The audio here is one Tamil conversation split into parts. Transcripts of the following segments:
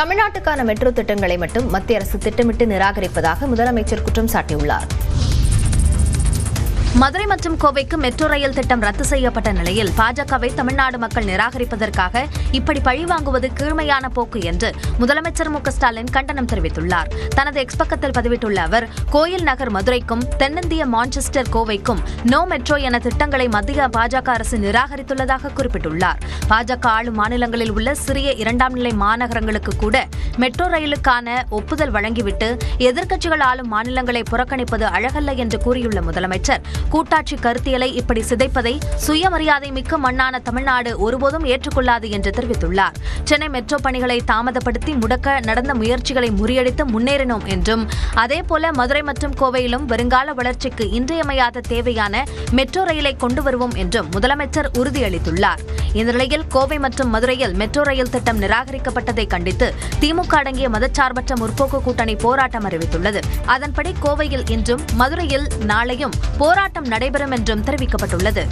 தமிழ்நாட்டுக்கான மெட்ரோ திட்டங்களை மட்டும் மத்திய அரசு திட்டமிட்டு நிராகரிப்பதாக முதலமைச்சர் குற்றம் சாட்டியுள்ளார். மதுரை மற்றும் கோவைக்கு மெட்ரோ ரயில் திட்டம் ரத்து செய்யப்பட்ட நிலையில் பாஜகவை தமிழ்நாடு மக்கள் நிராகரிப்பதற்காக இப்படி பழிவாங்குவது கீழ்மையான போக்கு என்று முதலமைச்சர் மு ஸ்டாலின் கண்டனம் தெரிவித்துள்ளார். தனது எக்ஸ் பக்கத்தில் பதிவிட்டுள்ள அவர் கோயில் நகர் மதுரைக்கும் தென்னிந்திய மான்செஸ்டர் கோவைக்கும் நோ மெட்ரோ என திட்டங்களை மத்திய பாஜக அரசு நிராகரித்துள்ளதாக குறிப்பிட்டுள்ளார். பாஜக ஆளும் மாநிலங்களில் உள்ள சிறிய இரண்டாம் நிலை மாநகரங்களுக்கு கூட மெட்ரோ ரயிலுக்கான ஒப்புதல் வழங்கிவிட்டு எதிர்க்கட்சிகள் ஆளும் மாநிலங்களை புறக்கணிப்பது அழகல்ல என்று கூறியுள்ள முதலமைச்சர் கூட்டாட்சி கருத்தியலை இப்படி சிதைப்பதை சுயமரியாதை மிக்க மண்ணான தமிழ்நாடு ஒருபோதும் ஏற்றுக்கொள்ளாது என்று தெரிவித்துள்ளார். சென்னை மெட்ரோ பணிகளை தாமதப்படுத்தி முடக்க நடந்த முயற்சிகளை முறியடித்து முன்னேறினோம் என்றும் அதேபோல மதுரை மற்றும் கோவையிலும் வருங்கால வளர்ச்சிக்கு இன்றியமையாத தேவையான மெட்ரோ ரயிலை கொண்டு வருவோம் என்றும் முதலமைச்சர் உறுதியளித்துள்ளார். இந்த நிலையில் கோவை மற்றும் மதுரையில் மெட்ரோ ரயில் திட்டம் நிராகரிக்கப்பட்டதை கண்டித்து திமுக அடங்கிய மதச்சார்பற்ற முற்போக்கு கூட்டணி போராட்டம் அறிவித்துள்ளது. அதன்படி கோவையில் இன்றும் மதுரையில் நாளையும் போராட்டம் நடைபெறும் என்றும் தெரிவிக்கப்பட்டுள்ளது.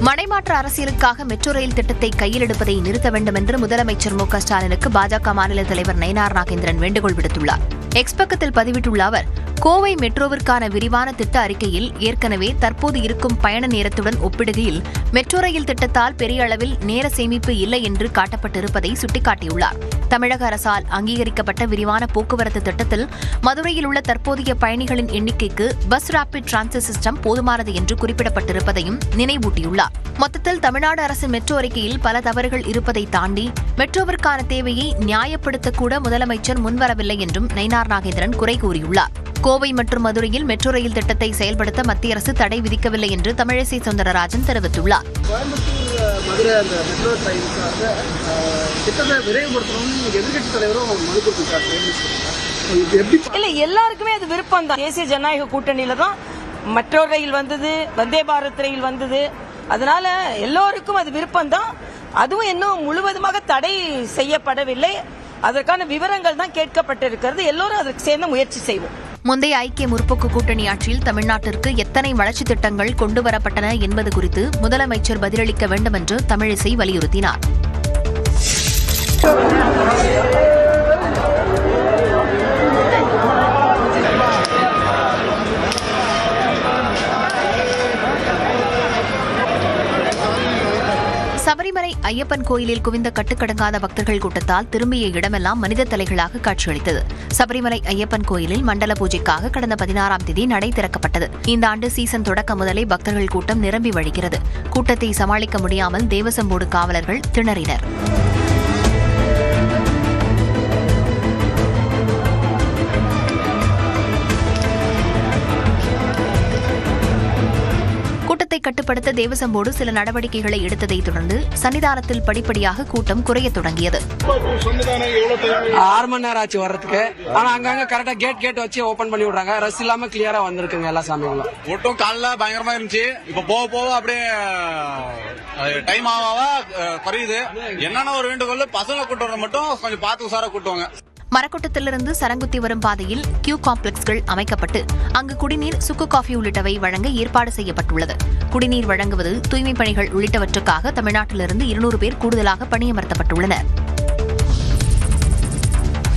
மனைமாற்று அரசியலுக்காக மெட்ரோ ரயில் திட்டத்தை கையில் எடுப்பதை நிறுத்த வேண்டும் என்று முதலமைச்சர் மு ஸ்டாலினுக்கு பாஜக மாநில தலைவர் நயினார் நாகேந்திரன் வேண்டுகோள் விடுத்துள்ளார். எக்ஸ் பக்கத்தில் பதிவிட்டுள்ள அவர் கோவை மெட்ரோவிற்கான விரிவான திட்ட அறிக்கையில் ஏற்கனவே தற்போது இருக்கும் பயண நேரத்துடன் ஒப்பிடுகையில் மெட்ரோ ரயில் திட்டத்தால் பெரிய அளவில் நேர சேமிப்பு இல்லை என்று காட்டப்பட்டிருப்பதை சுட்டிக்காட்டியுள்ளார். தமிழக அரசால் அங்கீகரிக்கப்பட்ட விரிவான போக்குவரத்து திட்டத்தில் மதுரையில் உள்ள தற்போதைய பயணிகளின் எண்ணிக்கைக்கு பஸ் ராபிட் டிரான்சிட் சிஸ்டம் போதுமானது என்று குறிப்பிடப்பட்டிருப்பதையும் நினைவூட்டியுள்ளார். மொத்தத்தில் தமிழ்நாடு அரசின் மெட்ரோ அறிக்கையில் பல தவறுகள் இருப்பதை தாண்டி மெட்ரோவிற்கான தேவையை நியாயப்படுத்தக்கூட முதலமைச்சர் முன்வரவில்லை என்றும் நயினார் நாகேந்திரன் குறை கூறியுள்ளார். கோவை மற்றும் மதுரையில் மெட்ரோ ரயில் திட்டத்தை செயல்படுத்த மத்திய அரசு தடை விதிக்கவில்லை என்று தமிழிசை சுந்தரராஜன் தெரிவித்துள்ளார். திட்டத்தை விரைவுபடுத்தணும்னு எதிர்கட்சி தலைவரும் மனு கொடுத்துருக்காரு இல்ல எல்லாருக்குமே அது விருப்பம் தான். தேசிய ஜனநாயக கூட்டணியில தான் மெட்ரோ ரயில் வந்தது வந்தே பாரத் ரயில் வந்தது. அதனால எல்லோருக்கும் அது விருப்பம் தான். அதுவும் இன்னும் முழுவதுமாக தடை செய்யப்படவில்லை. அதற்கான விவரங்கள் தான் கேட்கப்பட்டிருக்கிறது. எல்லோரும் அதற்கு சேர்ந்து முயற்சி செய்வோம். முந்தைய ஐக்கிய முற்போக்கு கூட்டணி ஆட்சியில் தமிழ்நாட்டிற்கு எத்தனை வளர்ச்சித் திட்டங்கள் கொண்டுவரப்பட்டன என்பது குறித்து முதலமைச்சர் பதிலளிக்க வேண்டும் என்று தமிழிசை வலியுறுத்தினார். சபரிமலை ஐயப்பன் கோயிலில் குவிந்த கட்டுக்கடங்காத பக்தர்கள் கூட்டத்தால் திரும்பிய இடமெல்லாம் மனித தலைகளாக காட்சியளித்தது. சபரிமலை ஐயப்பன் கோயிலில் மண்டல பூஜைக்காக கடந்த பதினாறாம் தேதி நடை திறக்கப்பட்டது. இந்த ஆண்டு சீசன் தொடக்க முதலே பக்தர்கள் கூட்டம் நிரம்பி வழிகிறது. கூட்டத்தை சமாளிக்க முடியாமல் தேவசம்போடு காவலர்கள் திணறினர். கட்டுப்படுத்த தேவசம் போர்டு சில நடவடிக்கைகளை எடுத்ததை தொடர்ந்து சன்னிதானத்தில் படிப்படியாக கூட்டம் குறையத் தொடங்கியது. ஆறு மணி நேரம் ஆச்சு வர்றதுக்கு. ஆனா அங்கங்க கரெக்டா கேட் கேட் வச்சு ஓபன் பண்ணி விடுறாங்க. ரஸ் இல்லாம கிளியரா வந்திருக்குங்க எல்லா சாமிகளும். கூட்டம் காலைல பயங்கரமா இருந்துச்சு. இப்ப போக போக அப்படியே டைம் அஹ், குறையுது. என்னென்ன ஒரு வேண்டுகோள் பசங்களை கூட்டு வர மட்டும் கொஞ்சம் பார்த்து உசாரா கூட்டுவாங்க. மரக்கூட்டத்திலிருந்து சரங்குத்தி வரும் பாதையில் கியூ காம்ப்ளெக்ஸ்கள் அமைக்கப்பட்டு அங்கு குடிநீர் சுக்கு காஃபி உள்ளிட்டவை வழங்க ஏற்பாடு செய்யப்பட்டுள்ளது. குடிநீர் வழங்குவது தூய்மைப் பணிகள் உள்ளிட்டவற்றுக்காக தமிழ்நாட்டிலிருந்து இருநூறு பேர் கூடுதலாக பணியமர்த்தப்பட்டுள்ளனர்.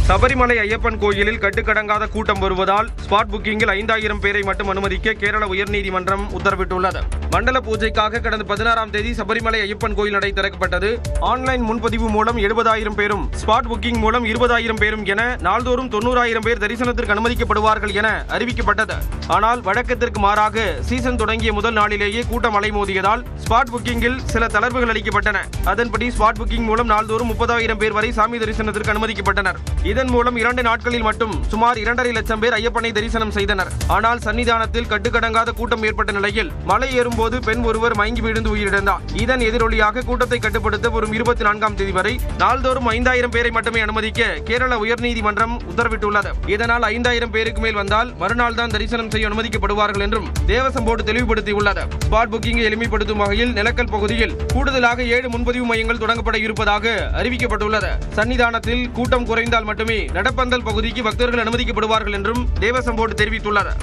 சபரிமலை ஐயப்பன் கோயிலில் கட்டுக்கடங்காத கூட்டம் வருவதால் ஸ்பாட் புக்கிங்கில் ஐந்தாயிரம் பேரை மட்டும் அனுமதிக்க கேரள உயர்நீதிமன்றம் உத்தரவிட்டுள்ளது. மண்டல பூஜைக்காக கடந்த பதினாறாம் தேதி சபரிமலை ஐயப்பன் கோயில் நடை திறக்கப்பட்டது. ஆன்லைன் முன்பதிவு மூலம் எழுபதாயிரம் பேரும் ஸ்பாட் புக்கிங் மூலம் இருபதாயிரம் பேரும் என நாள்தோறும் தொண்ணூறாயிரம் பேர் தரிசனத்திற்கு அனுமதிக்கப்படுவார்கள் என அறிவிக்கப்பட்டது. ஆனால் வழக்கத்திற்கு மாறாக சீசன் தொடங்கிய முதல் நாளிலேயே கூட்டம் அலைமோதியதால் ஸ்பாட் புக்கிங்கில் சில தளர்வுகள் அளிக்கப்பட்டன. அதன்படி ஸ்பாட் புக்கிங் மூலம் நாள்தோறும் முப்பதாயிரம் பேர் வரை சாமி தரிசனத்திற்கு அனுமதிக்கப்பட்டனர். இதன் மூலம் இரண்டு நாட்களில் மட்டும் சுமார் இரண்டரை லட்சம் பேர் ஐயப்பனை தரிசனம் செய்தனர். ஆனால் சன்னிதானத்தில் கட்டுக்கடங்காத கூட்டம் ஏற்பட்ட நிலையில் மலை ஏறும்போது பெண் ஒருவர் மயங்கி விழுந்து உயிரிழந்தார். இதன் எதிரொலியாக கூட்டத்தை கட்டுப்படுத்த வரும் இருபத்தி நான்காம் தேதி வரை நாள்தோறும் ஐந்தாயிரம் பேரை மட்டுமே அனுமதிக்க கேரள உயர்நீதிமன்றம் உத்தரவிட்டுள்ளது. இதனால் ஐந்தாயிரம் பேருக்கு மேல் வந்தால் மறுநாள் தான் தரிசனம் செய்ய அனுமதிக்கப்படுவார்கள் என்றும் தேவசம் போர்டு தெளிவுபடுத்தியுள்ளது. ஸ்பாட் புக்கிங்கை எளிமைப்படுத்தும் வகையில் நிலக்கல் பகுதியில் கூடுதலாக ஏழு முன்பதிவு மையங்கள் தொடங்கப்பட இருப்பதாக அறிவிக்கப்பட்டுள்ளது. சன்னிதானத்தில் கூட்டம் குறைந்தால் மட்டுமே நடப்பந்தல் பகுதிக்கு பக்தர்கள் அனுமதிக்கப்படுவார்கள் என்றும் தேவசம் போர்டு தெரிவித்துள்ளது.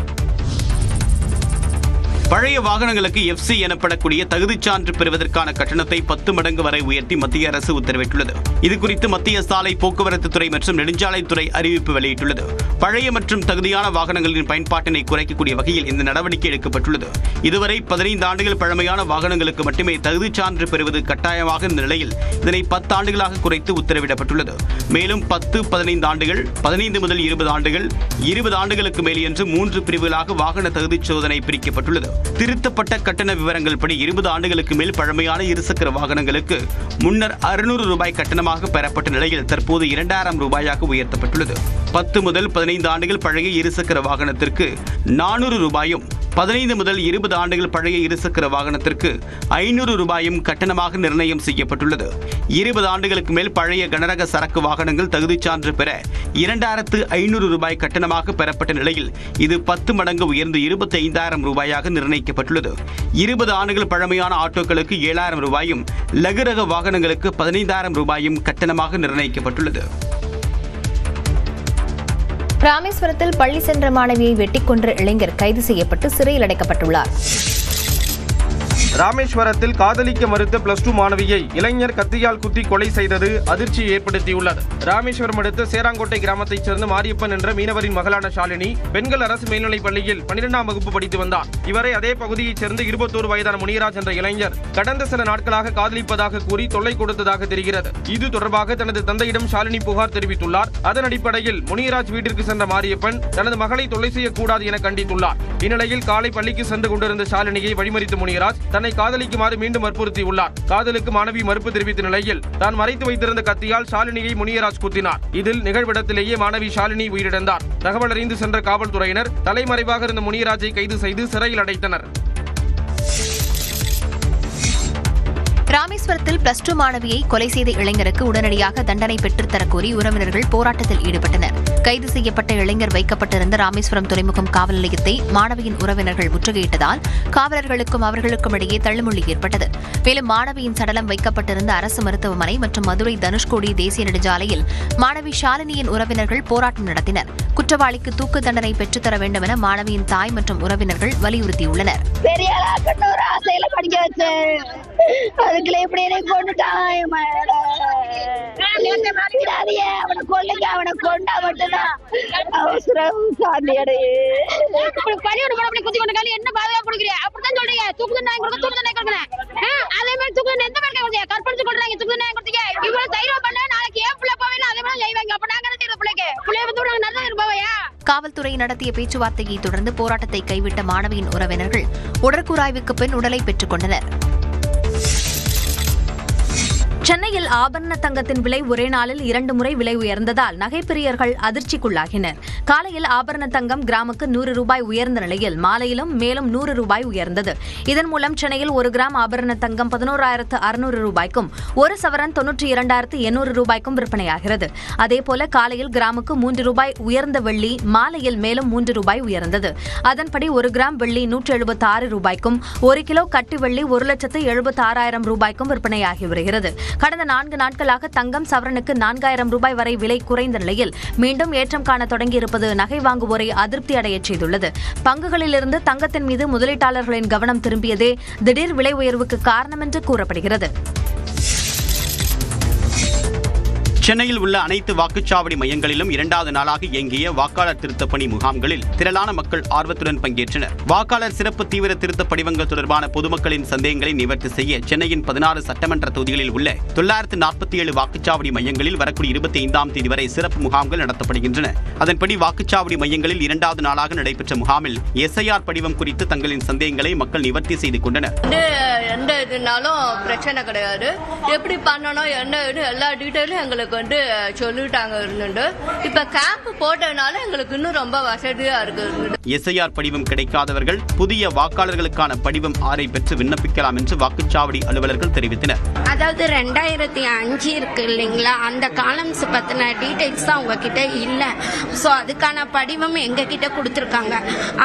பழைய வாகனங்களுக்கு எஃப்சி எனப்படக்கூடிய தகுதிச் சான்று பெறுவதற்கான கட்டணத்தை பத்து மடங்கு வரை உயர்த்தி மத்திய அரசு உத்தரவிட்டுள்ளது. இதுகுறித்து மத்திய சாலை போக்குவரத்து துறை மற்றும் நெடுஞ்சாலைத்துறை அறிவிப்பு வெளியிட்டுள்ளது. பழைய மற்றும் தகுதியான வாகனங்களின் பயன்பாட்டினை குறைக்கக்கூடிய வகையில் இந்த நடவடிக்கை எடுக்கப்பட்டுள்ளது. இதுவரை பதினைந்து ஆண்டுகள் பழமையான வாகனங்களுக்கு மட்டுமே தகுதிச் சான்று பெறுவது கட்டாயமாக இருந்த நிலையில் இதனை பத்து ஆண்டுகளாக குறைத்து உத்தரவிடப்பட்டுள்ளது. மேலும் பத்து பதினைந்து ஆண்டுகள் பதினைந்து முதல் இருபது ஆண்டுகள் இருபது ஆண்டுகளுக்கு மேல் என்று மூன்று பிரிவுகளாக வாகன தகுதிச் சோதனை பிரிக்கப்பட்டுள்ளது. திருத்தப்பட்ட கட்டண விவரங்கள் படி இருபது ஆண்டுகளுக்கு மேல் பழமையான இருசக்கர வாகனங்களுக்கு முன்னர் அறுநூறு ரூபாய் கட்டணமாக பெறப்பட்ட நிலையில் தற்போது இரண்டாயிரம் ரூபாயாக உயர்த்தப்பட்டுள்ளது. பத்து முதல் பதினைந்து ஆண்டுகள் பழைய இருசக்கர வாகனத்திற்கு நானூறு ரூபாயும் பதினைந்து முதல் இருபது ஆண்டுகள் பழைய இருசக்கர வாகனத்திற்கு ஐநூறு ரூபாயும் கட்டணமாக நிர்ணயம் செய்யப்பட்டுள்ளது. இருபது ஆண்டுகளுக்கு மேல் பழைய கனரக சரக்கு வாகனங்கள் தகுதிச் சான்று பெற இரண்டாயிரத்து ஐநூறு ரூபாய் கட்டணமாக பெறப்பட்ட நிலையில் இது பத்து மடங்கு உயர்ந்து இருபத்தி ஐந்தாயிரம் ரூபாயாக நிர்ணயிக்கப்பட்டுள்ளது. இருபது ஆண்டுகள் பழமையான ஆட்டோக்களுக்கு ஏழாயிரம் ரூபாயும் லகுரக வாகனங்களுக்கு பதினைந்தாயிரம் ரூபாயும் கட்டணமாக நிர்ணயிக்கப்பட்டுள்ளது. ராமேஸ்வரத்தில் பள்ளி சென்ற மாணவியை வெட்டிக் கொன்ற இளைஞர் கைது செய்யப்பட்டு சிறையில் அடைக்கப்பட்டுள்ளார். ராமேஸ்வரத்தில் காதலிக்க மறுத்த பிளஸ் டூ மாணவியை இளைஞர் கத்தியால் குத்தி கொலை செய்தது அதிர்ச்சியை ஏற்படுத்தியுள்ளது. ராமேஸ்வரம் அடுத்த சேராங்கோட்டை கிராமத்தைச் சேர்ந்த மாரியப்பன் என்ற மீனவரின் மகளான ஷாலினி பெண்கள் அரசு மேல்நிலைப் பள்ளியில் பனிரெண்டாம் வகுப்பு படித்து வந்தார். இவரை அதே பகுதியைச் சேர்ந்த இருபத்தோரு வயதான முனிராஜ் என்ற இளைஞர் கடந்த சில நாட்களாக காதலிப்பதாக கூறி தொல்லை கொடுத்ததாக தெரிகிறது. இது தொடர்பாக தனது தந்தையிடம் ஷாலினி புகார் தெரிவித்துள்ளார். அதன் அடிப்படையில் முனிராஜ் வீட்டிற்கு சென்ற மாரியப்பன் தனது மகளை தொல்லை செய்யக்கூடாது என கண்டித்துள்ளார். இந்நிலையில் காலை பள்ளிக்கு சென்று கொண்டிருந்த ஷாலினியை வழிமறித்த முனிராஜ் தன்னை காதலிக்குமாறு மீண்டும் வற்புறுத்தியுள்ளார் காதலுக்கு மாணவி மறுப்பு தெரிவித்த நிலையில் தான் மறைத்து வைத்திருந்த கத்தியால் ஷாலினியை முனியராஜ் குத்தினார். இதில் நிகழ்விடத்திலேயே மாணவி ஷாலினி உயிரிழந்தார். தகவல் அறிந்து சென்ற காவல்துறையினர் தலைமறைவாக இருந்த முனியராஜை கைது செய்து சிறையில் அடைத்தனர். ராமேஸ்வரத்தில் பிளஸ் டூ மாணவியை கொலை செய்த இளைஞருக்கு உடனடியாக தண்டனை பெற்றுத்தரக்கோரி உறவினர்கள் போராட்டத்தில் ஈடுபட்டனர். கைது செய்யப்பட்ட இளைஞர் வைக்கப்பட்டிருந்த ராமேஸ்வரம் துறைமுகம் காவல் நிலையத்தை மாணவியின் உறவினர்கள் முற்றுகையிட்டதால் காவலர்களுக்கும் அவர்களுக்கும் இடையே தள்ளுமுள்ளி ஏற்பட்டது. மேலும் மாணவியின் சடலம் வைக்கப்பட்டிருந்த அரசு மருத்துவமனை மற்றும் மதுரை தனுஷ்கோடி தேசிய நெடுஞ்சாலையில் மாணவி ஷாலினியின் உறவினர்கள் போராட்டம் நடத்தினர். குற்றவாளிக்கு தூக்கு தண்டனை பெற்றுத்தர வேண்டும் என மாணவியின் தாய் மற்றும் உறவினர்கள் வலியுறுத்தியுள்ளனர். அதுக்குள்ள எப்படி என்னை விடாதீங்க, அவனை கொல்லுங்க. அவனை கொண்டா மட்டும்தான் அவசரம். சாந்தி அடையே. பணியோட போட அப்படி குத்தி கொண்டு காலி என்ன பாதுகாப்பு கொடுக்குறீங்க அப்படித்தான் சொல்றீங்க. தூக்கு தண்டனை கொடுக்க தூக்கு தண்டனை கொடுக்குறேன் அதே மாதிரி தூக்கு தண்டனை எந்த மாதிரி கொடுத்தீங்க கற்பழிச்சு கொள்றாங்க தூக்கு தண்டனை கொடுத்தீங்க. இவ்வளவு தைரியம் பண்ண நாளைக்கு ஏன் பிள்ளை போவேன் அதே மாதிரி செய்வாங்க. அப்ப நாங்க என்ன செய்யறது பிள்ளைக்கு? பிள்ளைய வந்து நாங்க நல்லது இருப்பவையா காவல்துறை நடத்திய பேச்சுவார்த்தையை தொடர்ந்து போராட்டத்தை கைவிட்ட மாணவியின் உறவினர்கள் உடற்கூராய்வுக்கு பின் உடலை பெற்றுக் கொண்டனர். சென்னையில் ஆபரண தங்கத்தின் விலை ஒரே நாளில் இரண்டு முறை விலை உயர்ந்ததால் நகைப்பிரியர்கள் அதிர்ச்சிக்குள்ளாகினர். காலையில் ஆபரண தங்கம் கிராமுக்கு நூறு ரூபாய் உயர்ந்த நிலையில் மாலையிலும் மேலும் நூறு ரூபாய் உயர்ந்தது. இதன் மூலம் சென்னையில் ஒரு கிராம் ஆபரண தங்கம் பதினோராயிரத்து அறுநூறு ரூபாய்க்கும் ஒரு சவரன் தொன்னூற்றி இரண்டாயிரத்து எண்ணூறு ரூபாய்க்கும் விற்பனையாகிறது. அதேபோல காலையில் கிராமுக்கு மூன்று ரூபாய் உயர்ந்த வெள்ளி மாலையில் மேலும் மூன்று ரூபாய் உயர்ந்தது. அதன்படி ஒரு கிராம் வெள்ளி நூற்று எழுபத்தி ஆறு ரூபாய்க்கும் ஒரு கிலோ கட்டி வெள்ளி ஒரு லட்சத்து எழுபத்தி ஆறாயிரம் ரூபாய்க்கும் விற்பனையாகி வருகிறது. கடந்த நான்கு நாட்களாக தங்கம் சவரனுக்கு நான்காயிரம் ரூபாய் வரை விலை குறைந்த நிலையில் மீண்டும் ஏற்றம் காண தொடங்கியிருப்பது நகை வாங்குவோரை அதிருப்தி அடையச் செய்துள்ளது. பங்குகளிலிருந்து தங்கத்தின் மீது முதலீட்டாளர்களின் கவனம் திரும்பியதே திடீர் விலை உயர்வுக்கு காரணம் என்று கூறப்படுகிறது. சென்னையில் உள்ள அனைத்து வாக்குச்சாவடி மையங்களிலும் இரண்டாவது நாளாக இயங்கிய வாக்காளர் திருத்தப் பணி முகாம்களில் திரளான மக்கள் ஆர்வத்துடன் பங்கேற்றனர். வாக்காளர் சிறப்பு தீவிர திருத்த படிவங்கள் தொடர்பான பொதுமக்களின் சந்தேகங்களை நிவர்த்தி செய்ய சென்னையின் பதினாறு சட்டமன்ற தொகுதிகளில் உள்ள தொள்ளாயிரத்து நாற்பத்தி ஏழு வாக்குச்சாவடி மையங்களில் வரக்கூடிய இருபத்தி ஐந்தாம் தேதி வரை சிறப்பு முகாம்கள் நடத்தப்படுகின்றன. அதன்படி வாக்குச்சாவடி மையங்களில் இரண்டாவது நாளாக நடைபெற்ற முகாமில் எஸ்ஐஆர் படிவம் குறித்து தங்களின் சந்தேகங்களை மக்கள் நிவர்த்தி செய்து கொண்டனர். எந்த இதுனாலும் பிரச்சனை கிடையாது. எப்படி பண்ணணும் என்ன எல்லா டீட்டெயிலும் எங்களுக்கு வந்து சொல்லிட்டாங்க இருந்துட்டு இப்ப கேம்ப் போட்டதுனால எங்களுக்கு இன்னும் ரொம்ப வசதியா இருக்கு எஸ்ஐஆர் படிவம் கிடைக்காதவர்கள் புதிய வாக்காளர்களுக்கான படிவம் ஆறை பெற்று விண்ணப்பிக்கலாம் என்று வாக்குச்சாவடி அலுவலர்கள் தெரிவித்தனர். அதாவது ரெண்டாயிரத்தி அஞ்சு இருக்கு இல்லைங்களா? அந்த காலம்ஸ் பத்தின டீடைல்ஸ் தான் உங்ககிட்ட இல்லை. ஸோ அதுக்கான படிவம் எங்க கிட்ட கொடுத்துருக்காங்க.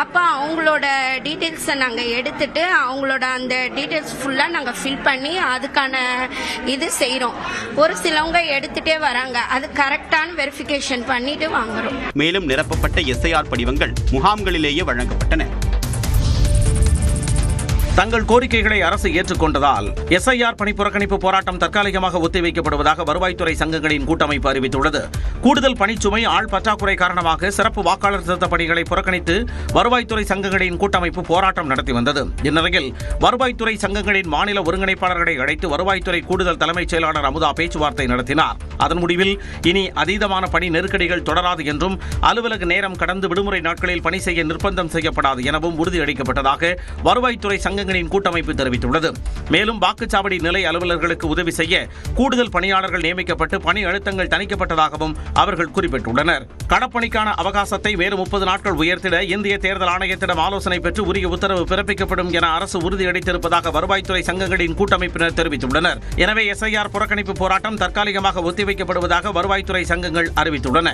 அப்போ அவங்களோட டீடைல்ஸை நாங்கள் எடுத்துட்டு அவங்களோட அந்த டீடைல்ஸ் ஃபுல்லாக நாங்கள் ஃபில் பண்ணி அதுக்கான இது செய்கிறோம் ஒரு சிலவங்க எடுத்துட்டே வராங்க. அது கரெக்டான வெரிஃபிகேஷன் பண்ணிட்டு வாங்குறோம். மேலும் நிரப்பப்பட்ட எஸ்ஐஆர் படிவங்கள் முகாம்களிலேயே வழங்கப்பட்டன. தங்கள் கோரிக்கைகளை அரசு ஏற்றுக்கொண்டதால் எஸ்ஐஆர் பணி புறக்கணிப்பு போராட்டம் தற்காலிகமாக ஒத்திவைக்கப்படுவதாக வருவாய்த்துறை சங்கங்களின் கூட்டமைப்பு அறிவித்துள்ளது. கூடுதல் பணிச்சுமை ஆள் பற்றாக்குறை காரணமாக சிறப்பு வாக்காளர் திருத்த பணிகளை புறக்கணித்து வருவாய்த்துறை சங்கங்களின் கூட்டமைப்பு போராட்டம் நடத்தி வந்தது. இந்நிலையில் வருவாய்த்துறை சங்கங்களின் மாநில ஒருங்கிணைப்பாளர்களை அழைத்து வருவாய்த்துறை கூடுதல் தலைமைச் செயலாளர் அமுதா பேச்சுவார்த்தை நடத்தினார். அதன் முடிவில் இனி அதீதமான பணி நெருக்கடிகள் தொடராது என்றும் அலுவலக நேரம் கடந்து விடுமுறை நாட்களில் பணி செய்ய நிர்பந்தம் செய்யப்படாது எனவும் உறுதியளிக்கப்பட்டதாக வருவாய்த்துறை மாநிலங்களின் கூட்டமைப்பு தெரிவித்துள்ளது. மேலும் வாக்குச்சாவடி நிலை அலுவலர்களுக்கு உதவி செய்ய கூடுதல் பணியாளர்கள் நியமிக்கப்பட்டு பணி அழுத்தங்கள் தணிக்கப்பட்டதாகவும் அவர்கள் குறிப்பிட்டுள்ளனர். கடப்பணிக்கான அவகாசத்தை மேலும் முப்பது நாட்கள் உயர்த்திட இந்திய தேர்தல் ஆணையத்திடம் ஆலோசனை பெற்று உரிய உத்தரவு பிறப்பிக்கப்படும் என அரசு உறுதியளித்திருப்பதாக வருவாய்த்துறை சங்கங்களின் கூட்டமைப்பினர் தெரிவித்துள்ளனர். எனவே எஸ்ஐஆர் புறக்கணிப்பு போராட்டம் தற்காலிகமாக ஒத்திவைக்கப்படுவதாக வருவாய்த்துறை சங்கங்கள் அறிவித்துள்ளன.